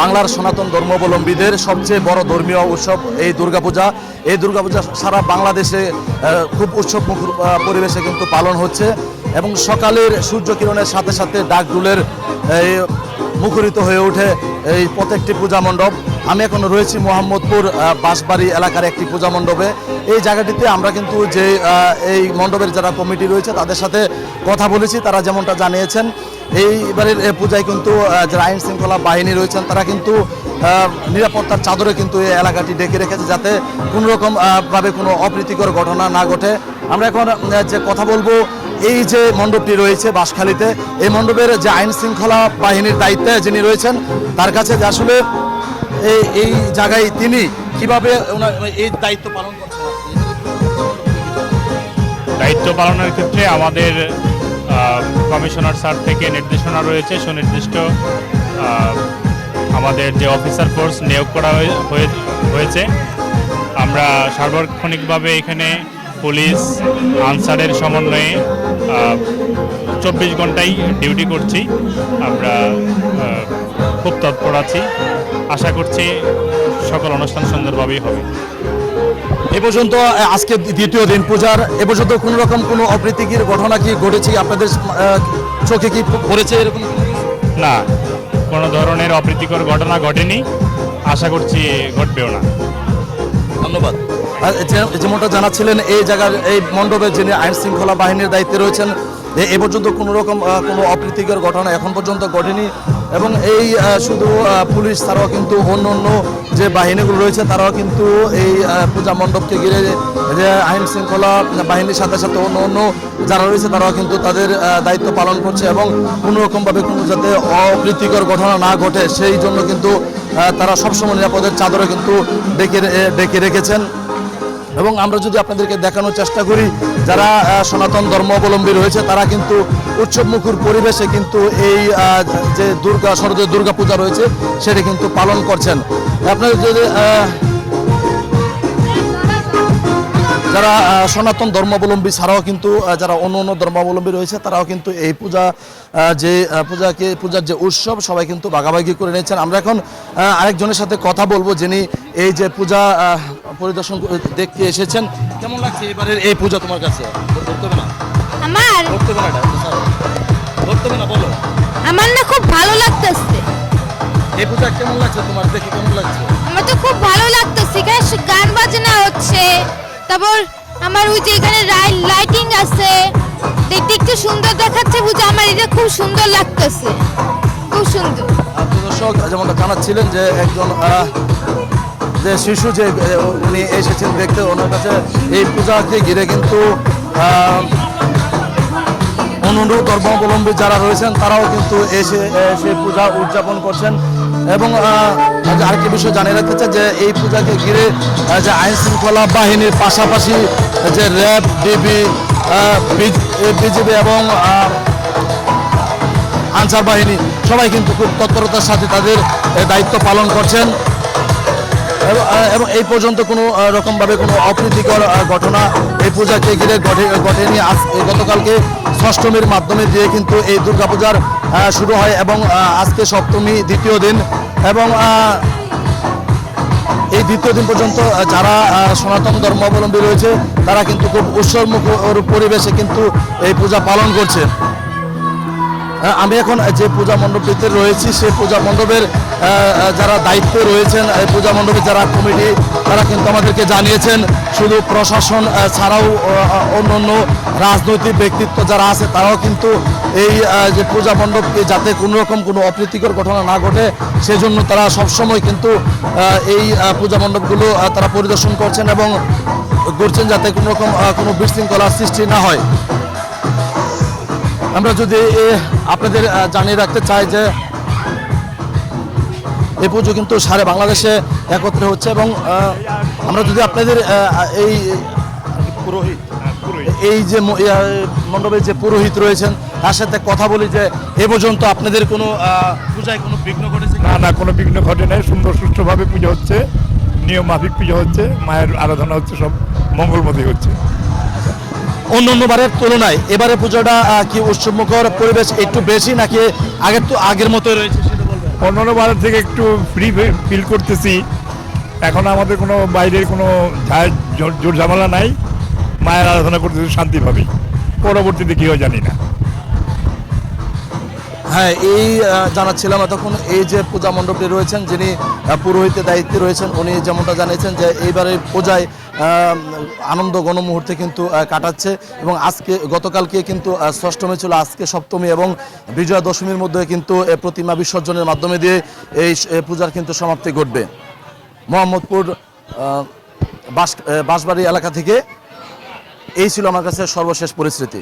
বাংলার সনাতন ধর্মাবলম্বীদের সবচেয়ে বড় ধর্মীয় উৎসব এই দুর্গাপূজা। এই দুর্গাপূজা সারা বাংলাদেশে খুব উৎসব পরিবেশে কিন্তু পালন হচ্ছে এবং সকালের সূর্য কিরণের সাথে সাথে ডাকডুলের মুখরিত হয়ে ওঠে এই প্রত্যেকটি পূজা মণ্ডপ। আমি এখন রয়েছি মোহাম্মদপুর বাঁশবাড়ি এলাকার একটি পূজা মণ্ডপে। এই জায়গাটিতে আমরা কিন্তু যে এই মণ্ডপের যারা কমিটি রয়েছে তাদের সাথে কথা বলেছি, তারা যেমনটা জানিয়েছেন। এইবারের পূজায় কিন্তু যারা আইন শৃঙ্খলা বাহিনী রয়েছেন, তারা কিন্তু নিরাপত্তার চাদরে কিন্তু এই এলাকাটি ডেকে রেখেছে যাতে কোনো রকম ভাবে কোনো অপ্রীতিকর ঘটনা না ঘটে। আমরা এখন যে কথা বলব, এই যে মণ্ডপটি রয়েছে বাঁশখালীতে, এই মণ্ডপের যে আইন শৃঙ্খলা বাহিনীর দায়িত্বে যিনি রয়েছেন, তার কাছে যে আসলে এই এই জায়গায় তিনি কীভাবে এই দায়িত্ব পালন করছেন? দায়িত্ব পালনের ক্ষেত্রে আমাদের কমিশনার স্যার থেকে নির্দেশনা রয়েছে। সুনির্দিষ্ট আমাদের যে অফিসার ফোর্স নিয়োগ করা হয়ে- হয়ে- হয়েছে। আমরা সার্বক্ষণিকভাবে এখানে পুলিশ আনসারের সমন্বয়ে চব্বিশ ঘন্টাই ডিউটি করছি। আমরা খুব তৎপর আছি। আশা করছি সকল অনুষ্ঠান সুন্দরভাবেই হবে। এ পর্যন্ত আজকে দ্বিতীয় দিন পূজার এ পর্যন্ত কোনো রকম কোনো অপ্রীতিকর ঘটনা কি ঘটেছে? আপনাদের চোখে কি পড়েছে এরকম না কোনো ধরনের অপ্রীতিকর ঘটনা ঘটেনি। আশা করছি ঘটবেও না। ধন্যবাদ। যেমনটা জানাচ্ছিলেন এই জায়গার এই মণ্ডপে যিনি আইন শৃঙ্খলা বাহিনীর দায়িত্বে রয়েছেন এ- পর্যন্ত কোনো রকম কোনো অপ্রীতিকর ঘটনা এখন পর্যন্ত ঘটেনি। এবং এই শুধু পুলিশ, তারাও কিন্তু অন্য অন্য যে বাহিনীগুলো রয়েছে, তারাও কিন্তু এই পূজা মণ্ডপকে ঘিরে যে আইন শৃঙ্খলা বাহিনীর সাথে সাথে অন্য অন্য যারা রয়েছে, তারাও কিন্তু তাদের দায়িত্ব পালন করছে এবং কোনো রকমভাবে কোনো যাতে অপ্রীতিকর ঘটনা না ঘটে, সেই জন্য কিন্তু তারা সবসময় নিরাপদের চাদরে কিন্তু ডেকে ডেকে রেখেছেন। এবং আমরা যদি আপনাদেরকে দেখানোর চেষ্টা করি, যারা সনাতন ধর্মাবলম্বী রয়েছে, তারা কিন্তু উৎসব মুখর পরিবেশে কিন্তু এই যে দুর্গা, শরদের দুর্গা পূজা রয়েছে, সেটা কিন্তু পালন করছেন। আপনাদের যদি যারা সনাতন ধর্মাবলম্বী ছাড়াও কিন্তু যারা অন্য অন্য ধর্মাবলম্বী রয়েছে, তারাও কিন্তু এই পূজা যে পূজাকে, পূজার যে উৎসব, সবাই কিন্তু ভাগাভাগি করে নিয়েছেন। আমরা এখন আরেকজনের সাথে কথা বলব যিনি এই যে পূজা পরিদর্শন দেখতে এসেছেন। কেমন লাগছে এবারের এই পূজা তোমার কাছে? ধরতে হবে না। আমার? ধরতে হবে না ধরতে হবে না বলো। আমার না খুব ভালো লাগতেছে। এই পূজা কেমন লাগছে তোমার? দেখে কেমন লাগছে। আমার তো খুব ভালো লাগতেছে। এখানে গান বাজনা হচ্ছে। তারপর আমার ওই যে এখানে লাইটিং আছে। দেখতে একটু সুন্দর দেখাচ্ছে বুঝে আমার এটা খুব সুন্দর লাগতেছে। খুব সুন্দর। দর্শক যেমনটা জানাচ্ছিলেন যে একজন যে শিশু যে উনি এসেছেন দেখতে, ওনার কাছে এই পূজাকে ঘিরে কিন্তু অনুরূপ ধর্মাবলম্বী যারা রয়েছেন, তারাও কিন্তু এসে এসে পূজা উদযাপন করছেন। এবং আরেকটি বিষয় জানিয়ে রাখতে চাই যে, এই পূজাকে ঘিরে যে আইন শৃঙ্খলা বাহিনীর পাশাপাশি যে র্যাব, ডিবি বিজিবি এবং আনসার বাহিনী, সবাই কিন্তু খুব তৎপরতার সাথে তাদের দায়িত্ব পালন করছেন। এবং- এই পর্যন্ত কোনো রকমভাবে কোনো অপ্রীতিকর ঘটনা এই পূজাকে ঘিরে ঘটে ঘটেনি আজ গতকালকে ষষ্ঠমীর মাধ্যমে দিয়ে কিন্তু এই দুর্গাপূজার শুরু হয় এবং আজকে সপ্তমী দ্বিতীয় দিন এবং এই দ্বিতীয় দিন পর্যন্ত যারা সনাতন ধর্মাবলম্বী রয়েছে, তারা কিন্তু খুব উৎসবমুখ পরিবেশে কিন্তু এই পূজা পালন করছে। আমি এখন যে পূজা মণ্ডপটিতে রয়েছি, সেই পূজা মণ্ডপের যারা দায়িত্বে রয়েছেন, এই পূজা মণ্ডপের যারা কমিটি, তারা কিন্তু আমাদেরকে জানিয়েছেন, শুধু প্রশাসন ছাড়াও অন্য অন্য রাজনৈতিক ব্যক্তিত্ব যারা আছে, তারাও কিন্তু এই যে পূজা মণ্ডপকে যাতে কোনো রকম কোনো অপ্রীতিকর ঘটনা না ঘটে, সেজন্য তারা সবসময় কিন্তু এই পূজা মণ্ডপগুলো তারা পরিদর্শন করছেন এবং করছেন যাতে কোনো রকম কোনো বিশৃঙ্খলার সৃষ্টি না হয়। আমরা যদি আপনাদের জানিয়ে রাখতে চাই যে এই পুজো কিন্তু সারা বাংলাদেশে একত্রে হচ্ছে এবং আমরা যদি আপনাদের এই পুরোহিত এই যে ম- ইয়া, মণ্ডপে যে পুরোহিত রয়েছেন তার সাথে কথা বলি যে এ পর্যন্ত আপনাদের কোনো পূজায় কোনো বিঘ্ন ঘটেছে না না কোনো বিঘ্ন ঘটে নাই। সুন্দর সুষ্ঠুভাবে পুজো হচ্ছে নিয়ম মাফিক পুজো হচ্ছে মায়ের আরাধনা হচ্ছে সব মঙ্গলমতি হচ্ছে। অন্য অন্যবারের তুলনায়। এবারে পুজোটা কি উৎসবমুখর পরিবেশ একটু বেশি নাকি আগের তো আগের মতো রয়েছে অন্য অন্যান্য বারের থেকে একটু ফ্রি ফিল করতেছি। এখন আমাদের কোনো বাইরের কোনো জোর- ঝামেলা নাই। মায়ের আরাধনা করতেছি শান্তিভাবে। পরবর্তীতে কী হয় জানি না। হ্যাঁ এই জানাচ্ছিলাম এতক্ষণ এই যে পূজা মণ্ডপটি রয়েছেন যিনি পুরোহিতের দায়িত্বে রয়েছেন উনি যেমনটা জানিয়েছেন যে এইবারে পূজায় আনন্দ গণমুহূর্তে কিন্তু কাটাচ্ছে এবং আজকে, গতকালকে কিন্তু ষষ্ঠমী ছিল, আজকে সপ্তমী এবং বিজয়া দশমীর মধ্যে কিন্তু প্রতিমা বিসর্জনের মাধ্যমে দিয়ে এই পূজার কিন্তু সমাপ্তি ঘটবে। মোহাম্মদপুর বাস বাঁশবাড়ি এলাকা থেকে, এই ছিল আমার কাছে সর্বশেষ পরিস্থিতি।